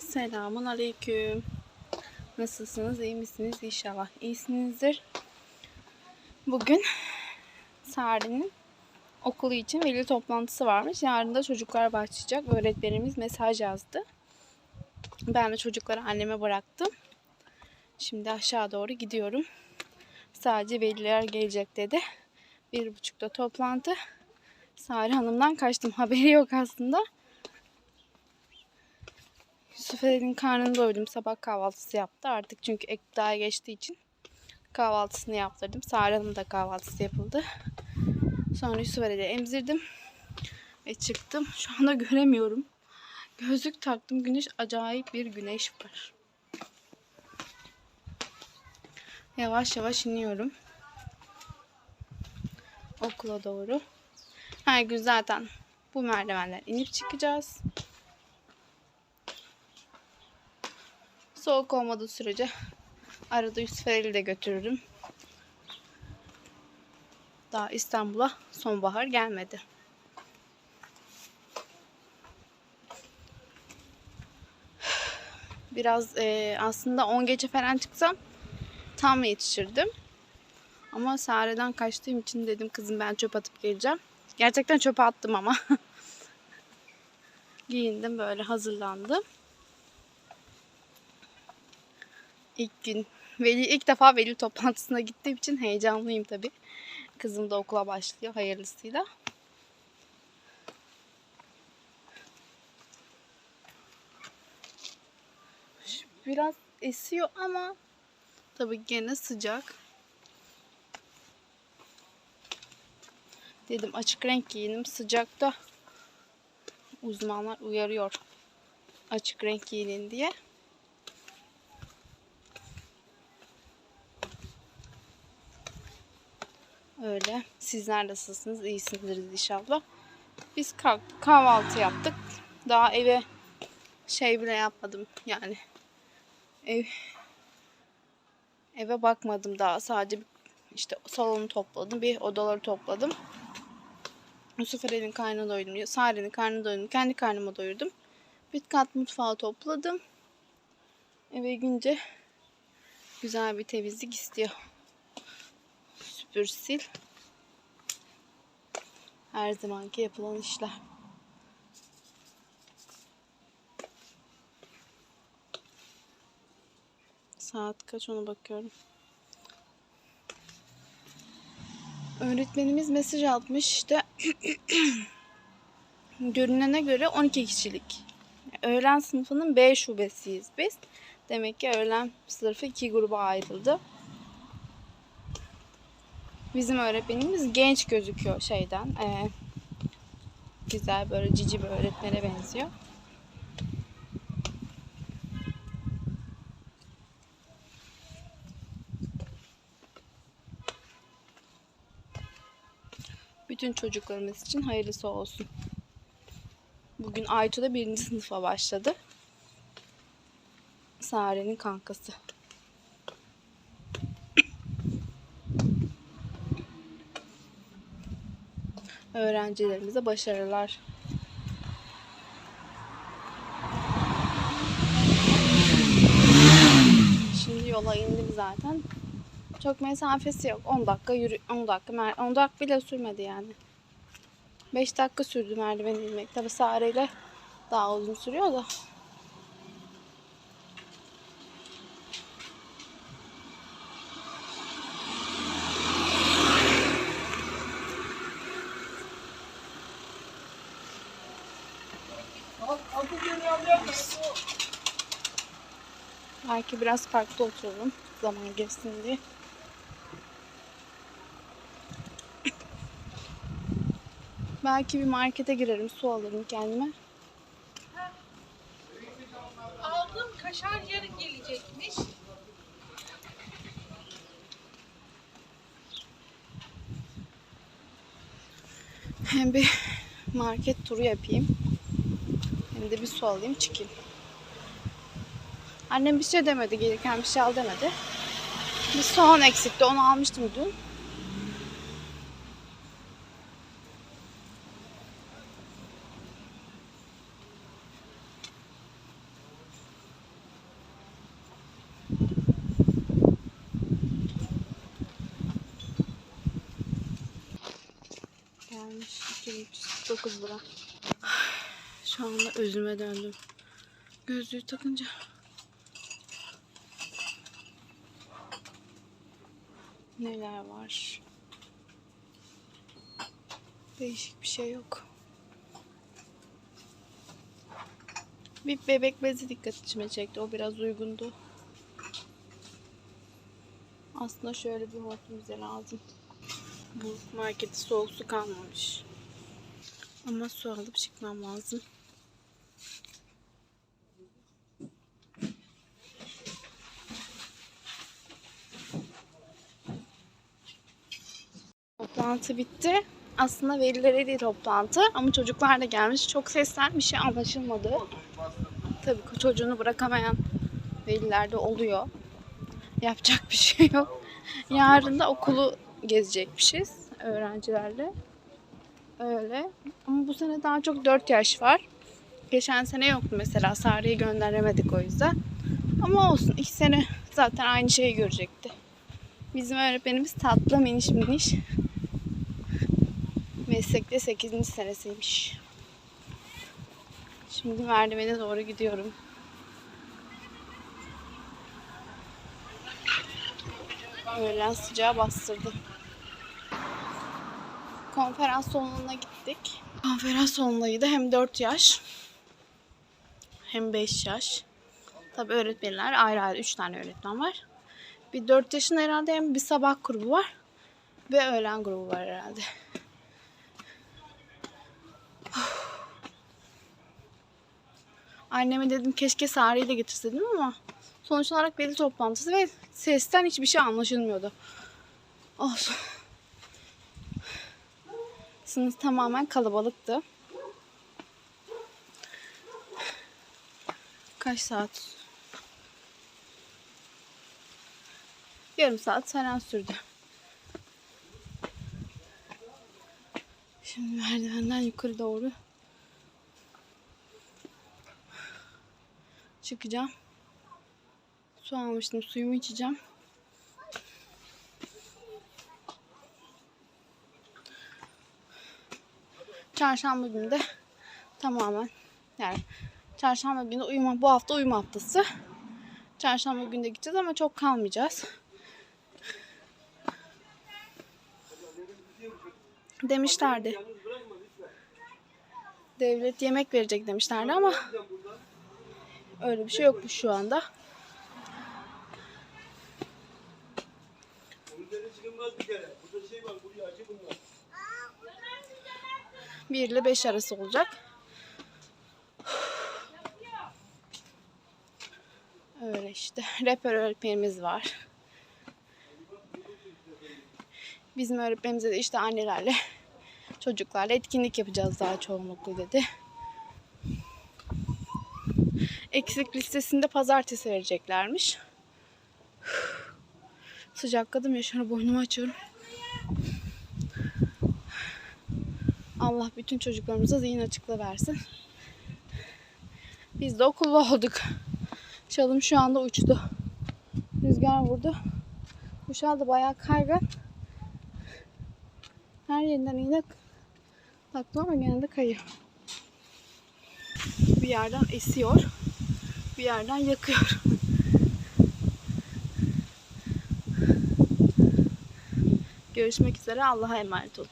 Selamun aleyküm. Nasılsınız? iyi misiniz? İnşallah iyisinizdir. Bugün Sare'nin okulu için veli toplantısı varmış. Yarın da çocuklar başlayacak. Öğretmenimiz mesaj yazdı. Ben de çocukları anneme bıraktım. Şimdi aşağı doğru gidiyorum. Sadece veliler gelecek dedi. Bir buçukta toplantı. Sare Hanım'dan kaçtım. Haberi yok aslında. Yusuf Ali'nin karnını doydum. Sabah kahvaltısı yaptı. Artık çünkü ek daha geçtiği için kahvaltısını yaptırdım. Sare Hanım da kahvaltısı yapıldı. Sonra Yusuf Ali'yi emzirdim. Ve çıktım. Şu anda göremiyorum. Gözlük taktım. Güneş acayip bir güneş var. Yavaş yavaş iniyorum. Okula doğru. Her gün zaten bu merdivenler inip çıkacağız. Soğuk olmadığı sürece arada Yusuf Ali'yi de götürürüm. Daha İstanbul'a sonbahar gelmedi. Biraz e, aslında 10 gece falan çıksam tam yetişirdim. Ama Sare'den kaçtığım için dedim kızım ben çöp atıp geleceğim. Gerçekten çöpe attım ama. Giyindim böyle hazırlandım. İlk gün veli ilk defa veli toplantısına gittiğim için heyecanlıyım tabii. Kızım da okula başlıyor hayırlısıyla. Biraz esiyor ama tabii gene sıcak. Dedim açık renk giyinim sıcakta. Uzmanlar uyarıyor. Açık renk giyinin diye. Öyle. Sizler nasılsınız? İyisinizdir inşallah. Biz kalktık, kahvaltı yaptık. Daha eve şey bile yapmadım yani. Ev eve bakmadım daha. Sadece işte salonu topladım. Bir odaları topladım. Yusuf Ali'nin karnını doydum. Sare'nin karnını doydum. Kendi karnımı doyurdum. Bir kat mutfağı topladım. Eve gince güzel bir temizlik istiyor. Süpür sil. Her zamanki yapılan işler. Saat kaç ona bakıyorum. Öğretmenimiz mesaj atmış işte görünene göre 12 kişilik. Öğlen sınıfının B şubesiyiz biz. Demek ki öğlen sınıfı iki gruba ayrıldı. Bizim öğretmenimiz genç gözüküyor şeyden. Ee, güzel böyle cici bir öğretmene benziyor. Bütün çocuklarımız için hayırlısı olsun. Bugün Aytu da birinci sınıfa başladı. Sare'nin kankası. Öğrencilerimize başarılar. Şimdi yola indim zaten. Çok mesafesi yok. 10 dakika yürü 10 dakika mer 10 dakika bile sürmedi yani. 5 dakika sürdü merdiven inmek. Tabi Sare'yle daha uzun sürüyor da. Belki biraz parkta otururum. Zaman geçsin diye. Belki bir markete girerim, su alırım kendime. Aldığım kaşar yarın gelecekmiş. Hem bir market turu yapayım. Hem de bir su alayım çıkayım. Annem bir şey demedi gelirken bir şey al demedi. Bir soğan eksikti onu almıştım dün. Gelmiş 2309 lira. Şu anda özüme döndüm. Gözlüğü takınca Neler var? Değişik bir şey yok. Bir bebek bezi dikkatimi çekti. O biraz uygundu. Aslında şöyle bir hortum bize lazım. Bu markette soğuk su kalmamış. Ama su alıp çıkmam lazım. Toplantı bitti. Aslında velilere değil toplantı ama çocuklar da gelmiş. Çok sesten bir şey anlaşılmadı. Tabii çocuğunu bırakamayan veliler de oluyor. Yapacak bir şey yok. Yarın da okulu gezecekmişiz öğrencilerle. Öyle. Ama bu sene daha çok 4 yaş var. Geçen sene yoktu mesela. Sarı'yı gönderemedik o yüzden. Ama olsun. iki sene zaten aynı şeyi görecekti. Bizim öğretmenimiz tatlı miniş miniş. Meslekte 8. senesiymiş. Şimdi merdivene doğru gidiyorum. Öğlen sıcağı bastırdı. Konferans salonuna gittik. Konferans salonundaydı. Hem 4 yaş hem 5 yaş. Tabi öğretmenler ayrı ayrı 3 tane öğretmen var. Bir 4 yaşında herhalde hem bir sabah grubu var. Ve öğlen grubu var herhalde. Anneme dedim keşke Sare'yi de getirseydim ama sonuç olarak veli toplantısı ve sesten hiçbir şey anlaşılmıyordu. Olsun. Sınıf tamamen kalabalıktı. Kaç saat? Yarım saat falan sürdü. Şimdi merdivenden yukarı doğru çıkacağım. Su almıştım. Suyumu içeceğim. Çarşamba günü de tamamen yani çarşamba günü uyuma bu hafta uyuma haftası. Çarşamba günü de gideceğiz ama çok kalmayacağız. Demişlerdi. Devlet yemek verecek demişlerdi ama öyle bir şey yokmuş şu anda. Bir ile beş arası olacak. Öyle işte. Rehber öğretmenimiz var. Bizim öğretmenimize de işte annelerle çocuklarla etkinlik yapacağız daha çoğunluklu dedi. Eksik listesinde pazartesi vereceklermiş. Sıcakladım ya şöyle boynumu açıyorum. Allah bütün çocuklarımıza zihin açıkla versin. Biz de okulda olduk. Çalım şu anda uçtu. Rüzgar vurdu. Kuşağı da bayağı kaygan. Her yerinden iğne taktım ama gene de kayıyor. Bir yerden esiyor. Bir yerden yakıyor. Görüşmek üzere. Allah'a emanet olun.